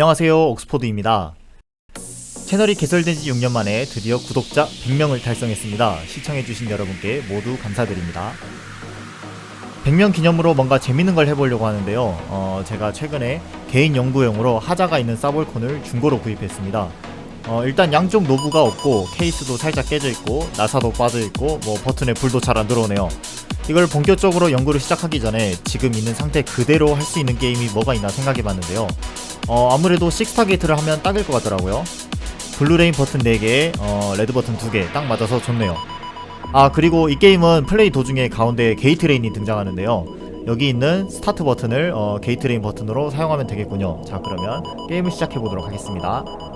안녕하세요. 옥스포드입니다. 채널이 개설된 지 6년 만에 드디어 구독자 100명을 달성했습니다. 시청해주신 여러분께 모두 감사드립니다. 100명 기념으로 뭔가 재밌는 걸 해보려고 하는데요. 어, 제가 최근에 개인 연구용으로 하자가 있는 사볼콘을 중고로 구입했습니다. 어, 일단 양쪽 노브가 없고 케이스도 살짝 깨져 있고 나사도 빠져 있고 뭐 버튼에 불도 잘 안 들어오네요 이걸 본격적으로 연구를 시작하기 전에 지금 있는 상태 그대로 할 수 있는 게임이 뭐가 있나 생각해 봤는데요 어, 아무래도 식스타 게이트를 하면 딱일 것 같더라고요. 블루레인 버튼 4개, 어, 레드 버튼 2개 딱 맞아서 좋네요. 아, 그리고 이 게임은 플레이 도중에 가운데 게이트 레인이 등장하는데요. 여기 있는 스타트 버튼을 어, 게이트 레인 버튼으로 사용하면 되겠군요. 자, 그러면 게임을 시작해 보도록 하겠습니다. (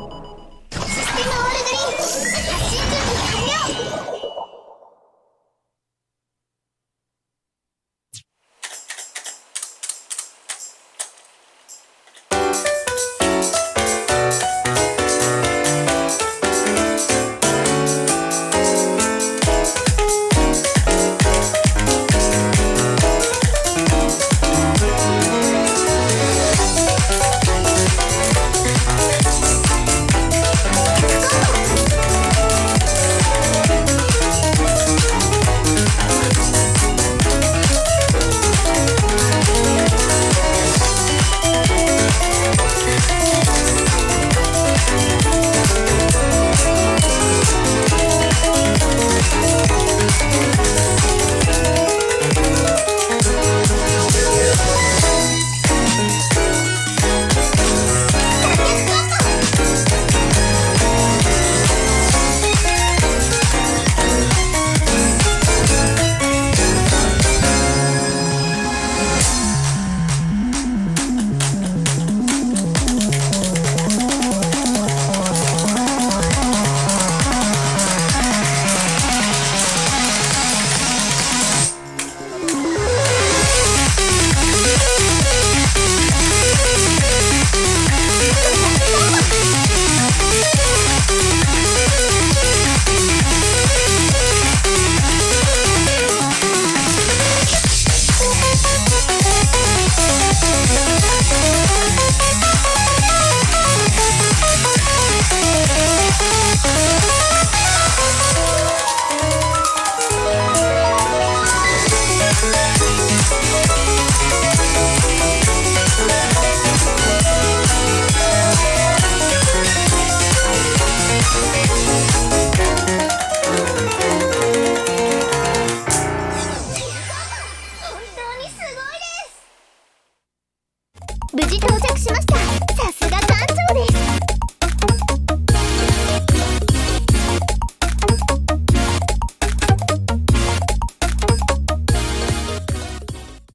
到着しました。さすが団長です。